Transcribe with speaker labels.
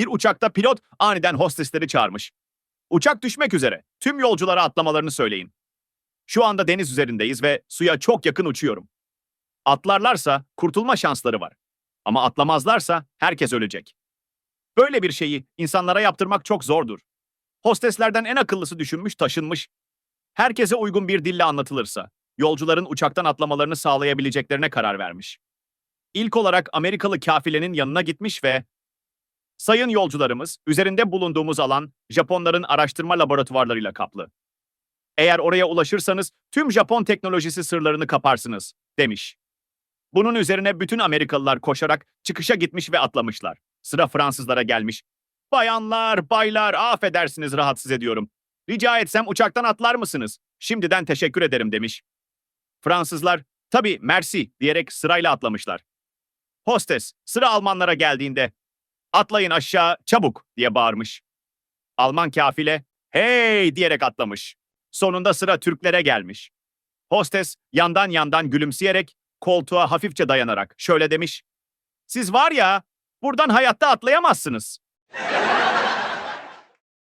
Speaker 1: Bir uçakta pilot aniden hostesleri çağırmış. Uçak düşmek üzere. Tüm yolculara atlamalarını söyleyin. Şu anda deniz üzerindeyiz ve suya çok yakın uçuyorum. Atlarlarsa kurtulma şansları var. Ama atlamazlarsa herkes ölecek. Böyle bir şeyi insanlara yaptırmak çok zordur. Hosteslerden en akıllısı düşünmüş, taşınmış. Herkese uygun bir dille anlatılırsa, yolcuların uçaktan atlamalarını sağlayabileceklerine karar vermiş. İlk olarak Amerikalı kafilenin yanına gitmiş ve Sayın yolcularımız, üzerinde bulunduğumuz alan Japonların araştırma laboratuvarlarıyla kaplı. Eğer oraya ulaşırsanız tüm Japon teknolojisi sırlarını kaparsınız, demiş. Bunun üzerine bütün Amerikalılar koşarak çıkışa gitmiş ve atlamışlar. Sıra Fransızlara gelmiş. Bayanlar, baylar, affedersiniz rahatsız ediyorum. Rica etsem uçaktan atlar mısınız? Şimdiden teşekkür ederim demiş. Fransızlar, tabii mersi diyerek sırayla atlamışlar. Hostes, sıra Almanlara geldiğinde, atlayın aşağı çabuk diye bağırmış. Alman kafile, hey diyerek atlamış. Sonunda sıra Türklere gelmiş. Hostes yandan yandan gülümseyerek koltuğa hafifçe dayanarak şöyle demiş. Siz var ya, buradan hayatta atlayamazsınız.